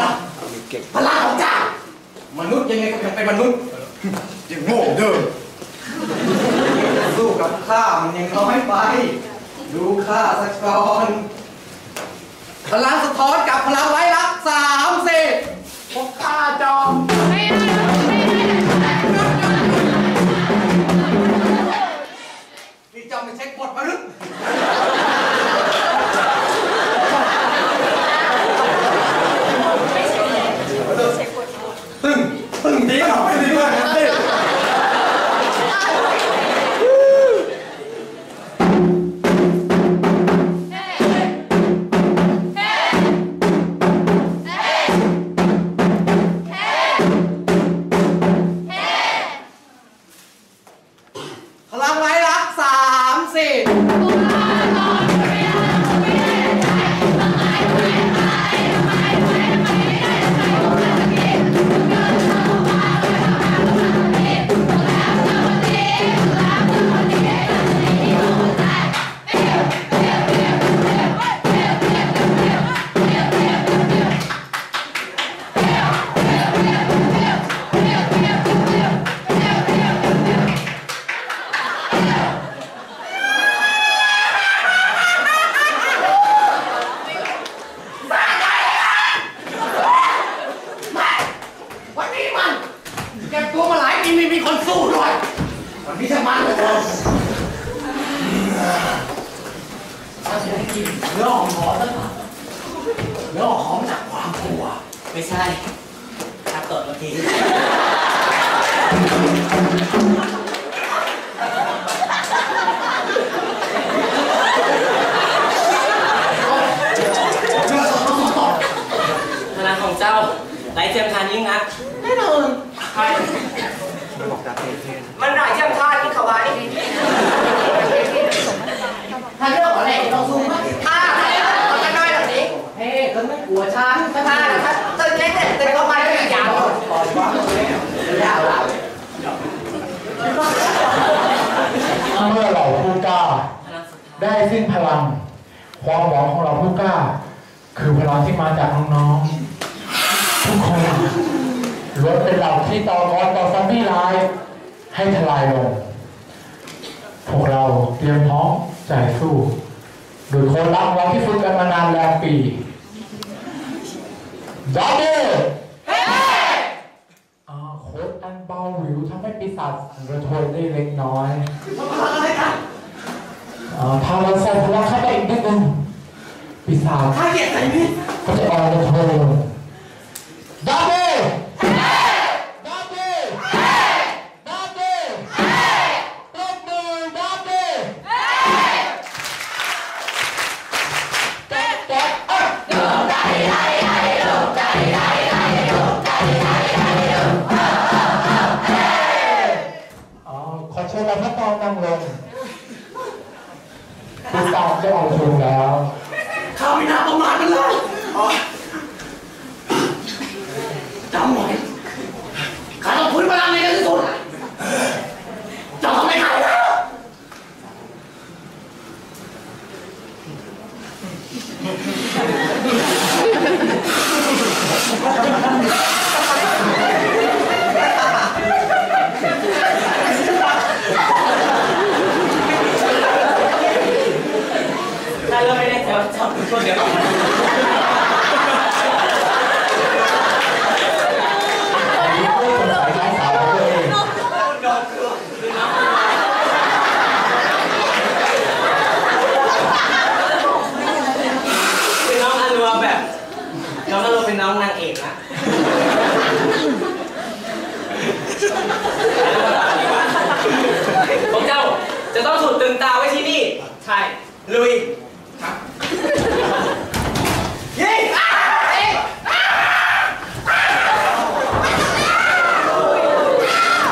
เหรอพลังของเจ้ามนุษย์ยังไงก็ยังเป็นมนุษย์ยังโง่เดิมสู้กับข้ามันยังน้อยไป ดูข้าสักก่อนพลังสะท้อนกับพลังไว้รักสามสิพวกข้าจอม พลั อหอมหอมนะเนื้อหอมจากความกลัว ไม่ใช่ครับตดเมื่อกี้พลังของเจ้าไหลเทียมทานยิ่งนักแน่นอนใช่มันไหลเทียมทานที่เขาไว้ถ้าเรื่องอะไรเราสู้ไหมถ้าเราจะน้อยแบบนี้ เฮ้ยเธอไม่กลัวฉันถ้าถ้าถ้าตื่นเต้นแต่ก็ไปได้ยาวยางเลยาวแล้วเมื่อเราผู้กล้า ได้สิ้นพลัง ความหวังของเราผู้กล้า คือพลังที่มาจากน้องๆทุกคนล้วนเป็นเหล่าที่ต่อกรต่อซัมบี้ร้ายให้ทลายลง พวกเราเตรียมพร้อมใจสู้โดยคนรักเราที่ฝึกกันมานานแรมปี ดับเบิลอ่าโค้ดอันเบาหวิวทำให้ปีศาจสั่นระทวยได้เล็กน้อยพลังอะไรกันอ่าถ้าเราใส่พลังเข้าไปอีกนิดนึงปีศาจถ้าเกลียดใส่นี่ก็จะออกมาโทน ปีศาจจะออกโชว์แล้ว ข้าไม่น่าประมาทมันเลยอ๋อจำไว้ข้าต้องพื้นพลังในที่สุดเจะทำไม่ได้แล้วถ้าเริ่มไม่ได้เจ้า เจ้าช่วยเดียวก่อนคือน้องอนัวแบบน้องอนัวเป็นน้องนางเอกนะพวกเจ้าจะต้องถูกตึงตาไว้ที่นี่ ใช่ ลุยยิงอะเอ๊ะอะ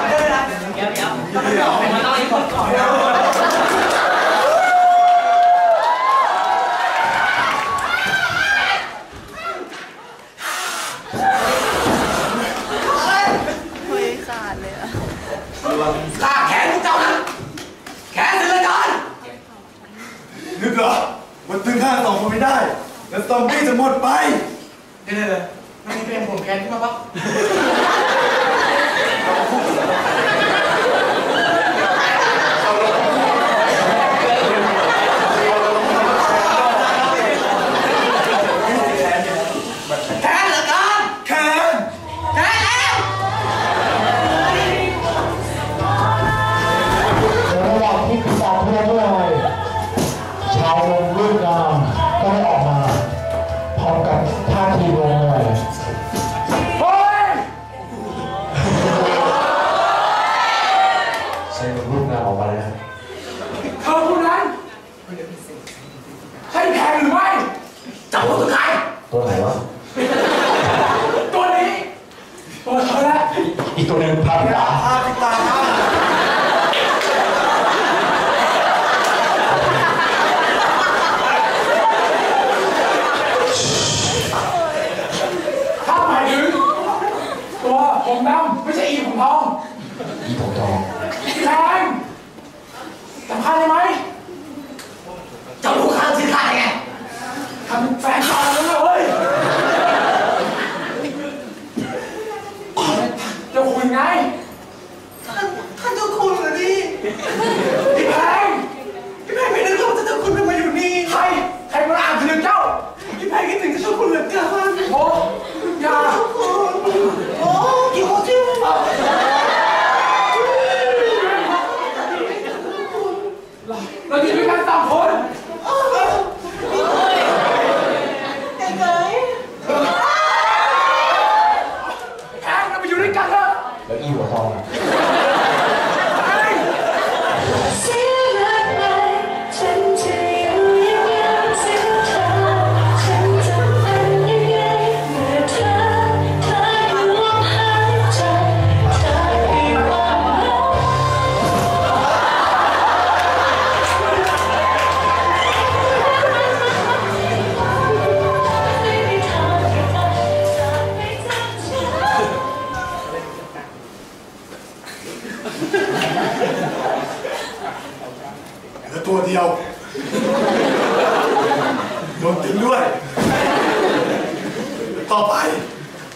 เดี๋ยวเดี๋ยวเดี๋ยวมันต้องให้คนก่อนนะ คุยขาดเลยอะ ข้าแขนพวกเจ้านะแขนเสือกันนึกเหรอว่าตึงข้าสองคนไม่ได้ แล้วซอมบี้จะหมดไปเดี๋ยวมันมีเป็นผมแค้นขึ้นมาปะ หนึ่งพาพิตาพาติตาถ้าหมายถึงตัวผมดำไม่ใช่อีผมทองอีผมทองแพงสำคัญเลยไหมจับหัวข้างชื่อข้าได้ไงทำแฟนตายแล้วนะเว้ยเจะคุยไง ท่านเจ้าคุณเหรอนี่ พี่แพง พี่แม่ไม่นึกว่าท่านเจ้าคุณจะมาอยู่นี่ ใคร ใครมาอ่านถึงเจ้า พี่แม่คิดถึงเจ้าคุณเหลือเกิน โอ้อยา โอ้กี่โมงชื่อ เราอยู่ด้วยกันสามคน ยังไง แพงเราไปอยู่ด้วยกันเถอะ แล้วอี เหลือตัวเดียวโดนติงด้วย ต่อไป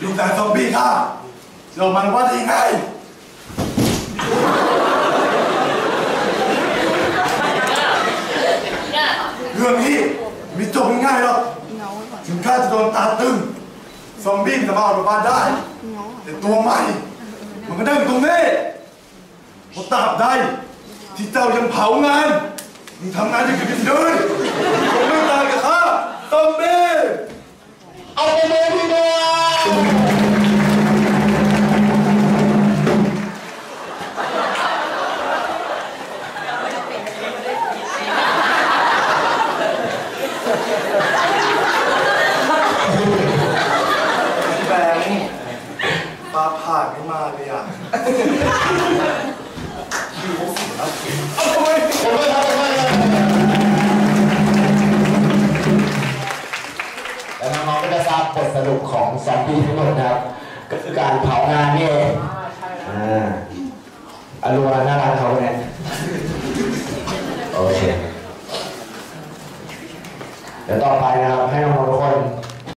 ลูกแต่ซอมบี้ข้าจะออกมาว่าได้ยังไงเรื่องนี้มีจบง่ายหรอกถึงข้าจะโดนตาตึงซอมบี้มันจะมาออกมาได้ แต่ตัวใหม่ มันก็ได้อยู่ตรงนี้ เพราะตราบใดที่เจ้ายังเผางานมึงทำงานจะเกิดขึ้นเดิน แล้วน้องๆก็จะทราบบทสรุปของซอมบี้ทั้งหมดนะครับ ก็คือการเผางานนี่เองอ่าอารมณ์น่ารักเขาเนี่ยโอเค เดี๋ยวต่อไปนะครับ ให้น้องๆทุกคน